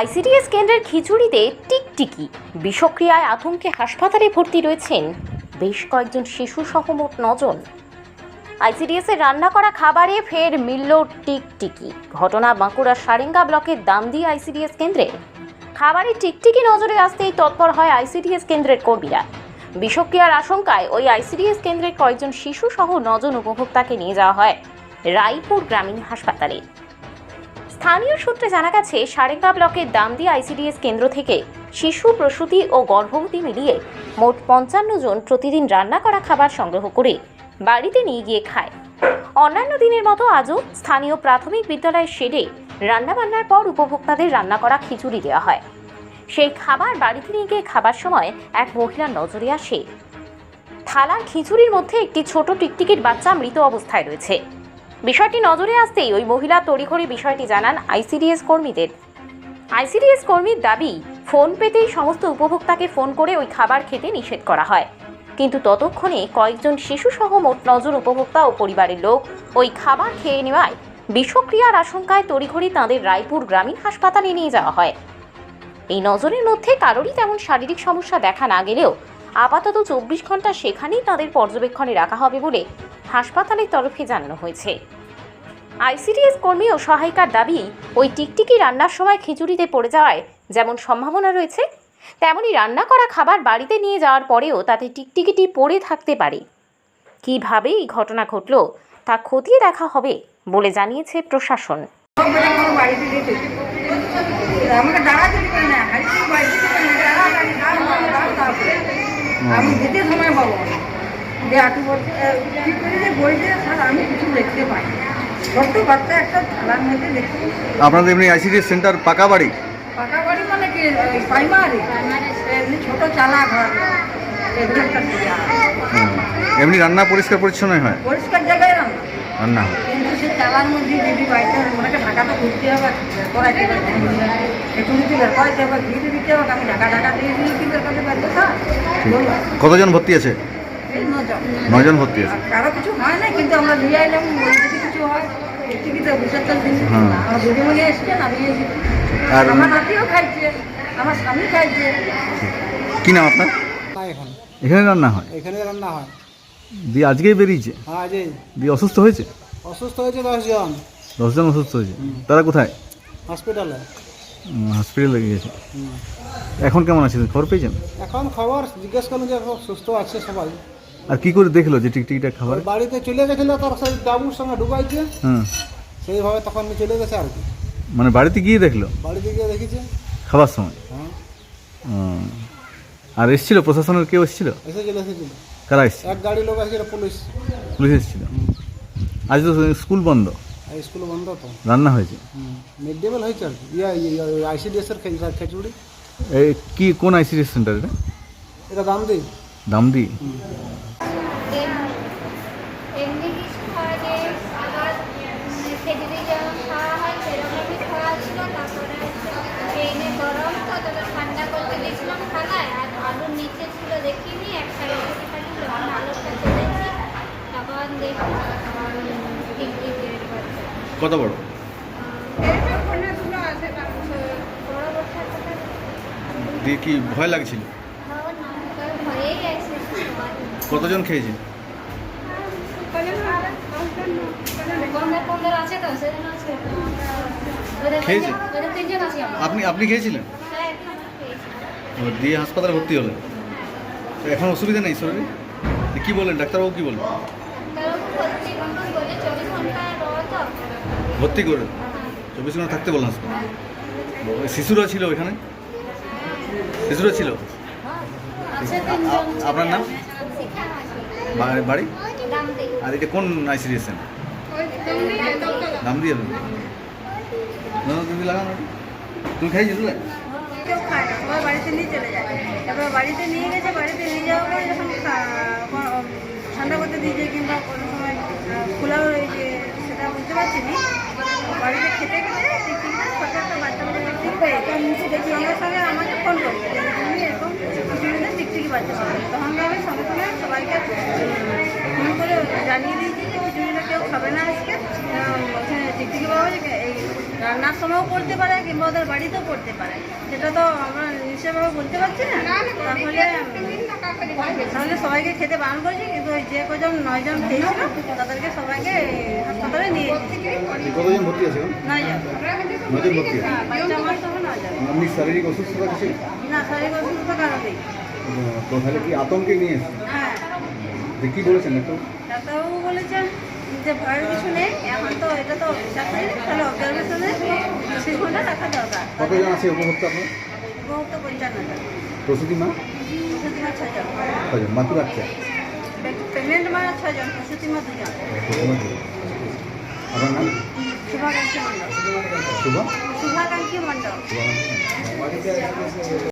ICDS কেন্দ্রের খিচুড়িতে টিকটিকি। বিষক্রিয়ায় আতঙ্কে হাসপাতালে ভর্তি রয়েছেন বেশ কয়েকজন শিশু সহ মোট নজন। আইসিডিএস রান্না করা খাবারে ফের মিলল টিকটিকি। ঘটনা বাঁকুড়ার সারেঙ্গা ব্লকের দামদি আইসিডিএস কেন্দ্রে। খাবারে টিকটিকি নজরে আসতেই তৎপর হয় আইসিডিএস কেন্দ্রের কর্মীরা। বিষক্রিয়ার আশঙ্কায় ওই আইসিডিএস কেন্দ্রের কয়েকজন শিশু সহ নজন উপভোক্তাকে নিয়ে যাওয়া হয় রায়পুর গ্রামীণ হাসপাতালে। স্থানীয় সূত্রে জানা গেছে, সারেঙ্গা ব্লকের দামদি আইসিডিএস কেন্দ্র থেকে শিশু, প্রসূতি ও গর্ভবতী মিলিয়ে মোট পঞ্চান্ন জন প্রতিদিন রান্না করা খাবার সংগ্রহ করে বাড়িতে নিয়ে গিয়ে খায়। অন্যান্য দিনের মতো আজও স্থানীয় প্রাথমিক বিদ্যালয়ের শেডে রান্নাবান্নার পর উপভোক্তাদের রান্না করা খিচুড়ি দেওয়া হয়। সেই খাবার বাড়িতে নিয়ে গিয়ে খাবার সময় এক মহিলার নজরে আসে। থালার খিচুড়ির মধ্যে একটি ছোট টিকটিকির বাচ্চা মৃত অবস্থায় রয়েছে। বিষয়টি নজরে আসতেই ওই মহিলা তড়িঘড়ি বিষয়টি জানান আইসিডিএস কর্মীদের। আইসিডিএস কর্মীর দাবি, ফোন পেতেই সমস্ত উপভোক্তাকে ফোন করে ওই খাবার খেতে নিষেধ করা হয়। কিন্তু ততক্ষণে কয়েকজন শিশুসহ মোট নজর উপভোক্তা ও পরিবারের লোক ওই খাবার খেয়ে নেওয়ায় বিষক্রিয়ার আশঙ্কায় তড়িঘড়ি তাঁদের রায়পুর গ্রামীণ হাসপাতালে নিয়ে যাওয়া হয়। এই নজরের মধ্যে কারোরই তেমন শারীরিক সমস্যা দেখা না গেলেও আপাতত চব্বিশ ঘণ্টা সেখানেই তাদের পর্যবেক্ষণে রাখা হবে বলে হাসপাতালের তরফে জানানো হয়েছে। আইসিডিএস কর্মী ও সহায়িকার দাবি, ওই টিকটিকি রান্নার সময় খিচুড়িতে পড়ে যাওয়ায় যেমন সম্ভাবনা রয়েছে, তেমনি রান্না করা খাবার বাড়িতে নিয়ে যাওয়ার পরেও তাতে টিকটিকিটি পড়ে থাকতে পারে। কীভাবে এই ঘটনা ঘটল, তা খতিয়ে দেখা হবে বলে জানিয়েছে প্রশাসন। আমি যেতে সময় পাবো। যে আটু বলছে কি করে যে বলছে স্যার আমি কিছু দেখতে পাই ছোট্ট বাচ্চা একটা থালার মধ্যে দেখতে আপনাদের এমনি আইসিডি সেন্টার পাকা বাড়ি? পাকা বাড়ি মানে কি প্রাইমারি? এমনি ছোট চালা ঘর। এমনি রান্না পরিষ্কার পরিচ্ছন্ন হয়? পরিষ্কার জায়গায় রান্না। রান্না হয়। কিন্তু সে চালার মধ্যে যদি বাড়িতে ওনাকে করতে হবে হবে। একটু যদি হবে ঘিরে দিতে হবে আমি ঢাকা ঢাকা দিয়ে দিই বলব কতজন ভর্তি আছে? নজন ভর্তি আছে। কারও কিছু হয় না কিন্তু আমরা নিয়ে যদি কিছু হয় টিকিতে বিসর্জন দিন। হ্যাঁ। আমার দিদিমণি এসছেন আমি আর আমার নাতিও খাইছে আমার স্বামী খাইছে। কি নাম আপনার? এখন। এখানে রান্না হয়? এখানে রান্না হয়। দিয়ে আজকেই বেরিয়েছে? হ্যাঁ দিয়ে অসুস্থ হয়েছে? অসুস্থ হয়েছে দশজন। দশজন অসুস্থ হয়েছে? তারা কোথায়? হসপিটালে। হসপিটালে গিয়েছে। এখন কেমন আছে খবর পেয়েছেন? এখন খবর জিজ্ঞেস করল যে সব সুস্থ আছে সবাই। আর কি করে দেখল যে টিকটিকিটা খাবার? বাড়িতে চলে গেছিল তার সেই বাবুর সঙ্গে ঢুকাইছে হ্যাঁ সেইভাবে তখন চলে গেছে আর কি। মানে বাড়িতে গিয়ে দেখল? বাড়িতে গিয়ে দেখেছে। খাবার সময়? হ্যাঁ। আর এসেছিল? প্রশাসনের কেউ এসেছিল? এসেছিল এসেছিল। কারা এসেছিল? এক গাড়ি লোক এসেছিল পুলিশ। পুলিশ এসেছিল? আজ তো স্কুল বন্ধ। স্কুল বন্ধ তো। রান্না হয়েছে? মিড ডে মিল হয়েছে আর কি। আইসিডিএস এর খিচুড়ি। এই কি কোন আইসিডি সেন্টার এটা? এটা দাম দিই দামদি এমনি কিছু খাওয়া যায় আবার খেজুরি যেমন খাওয়া হয় সেরকমই খাওয়া ছিল। তারপরে ট্রেনে গরম তো তবে ঠান্ডা করতে দিয়েছিলাম থালায় আর আলুর নিচে ছিল দেখিনি একটা রুটি খালি যখন আলুটা তুলেছি তখন দেখি টিকটিক বের করছে। কত বড়? দিয়ে কি ভয় লাগছিল? কতজন খেয়েছে আছে তো সেজন্য খেয়েছে? আপনি আপনি খেয়েছিলেন? হ্যাঁ দিয়ে হাসপাতালে ভর্তি হলেন? এখন অসুবিধা নেই শরীরে? কি বললেন? ডাক্তারবাবু কি বললেন? ভর্তি করে? চব্বিশ ঘণ্টা থাকতে বললেন শিশুরা ছিল ওইখানে শিশুরা ছিল? আ- আপনার নাম? বাড়ি? আর এটা কোন আইসিডিএসএন দাম দিয়ে দেবেন না, লাগানো তুমি খাইছি তুলে না সবাই বাড়িতে নিয়ে চলে যায়। এবার বাড়িতে নিয়ে গেছে বাড়িতে নিয়ে যাওয়ার পরে যখন ঠান্ডা করতে দিয়েছে কিংবা কোনো সময় খোলা হয়েছে সেটা বুঝতে পারছি না বাড়িতে খেতে খেতে টিকটিকিটা ছোট একটা বাচ্চা টিকটিকি পেয়েছে দেখি সঙ্গে সঙ্গে আমাকে বাচ্চা পাবে তখন আমি সঙ্গে সবাইকে ফোন করে জানিয়ে দিয়েছি যে খিচুড়িটা কেউ খাবে না আজকে আহ, ওখানে টিকটিকি পাওয়া যায় এই রান্নার সময়ও পড়তে পারে কিংবা ওদের বাড়িতেও পড়তে পারে। সেটা তো আমরা নিশ্চয়ভাবে বলতে পারছি না। তাহলে তাহলে সবাইকে খেতে বারণ করেছি কিন্তু ওই যে কজন নয়জন খেয়েছিল তাদেরকে সবাইকে হাসপাতালে নিয়ে? নয়জন বাচ্চা নয়জন শারীরিক অসুস্থতা না শারীরিক অসুস্থতা কারও নেই তাহলে কি আতঙ্কে নিয়ে হ্যাঁ। কি বলেছেন ডাক্তারবাবু বলেছেন যে ভয়ের কিছু নেই এখন তো বিশ্বাস নেই তাহলে অবজারভেশনে ঘণ্টা রাখা দরকার। কতজন আছে উপভোক্তা আপনার? বহুত পঞ্চান্ন জন। প্রসূতি মা? প্রসূতি মা ছজন মাতৃ বাচ্চা প্রেগনেন্ট মা ছজন প্রসূতি দুজন। আপনার নাম? শুভাকাঙ্ক্ষী মণ্ডল। শুভ। শুভাকাঙ্ক্ষী মণ্ডল।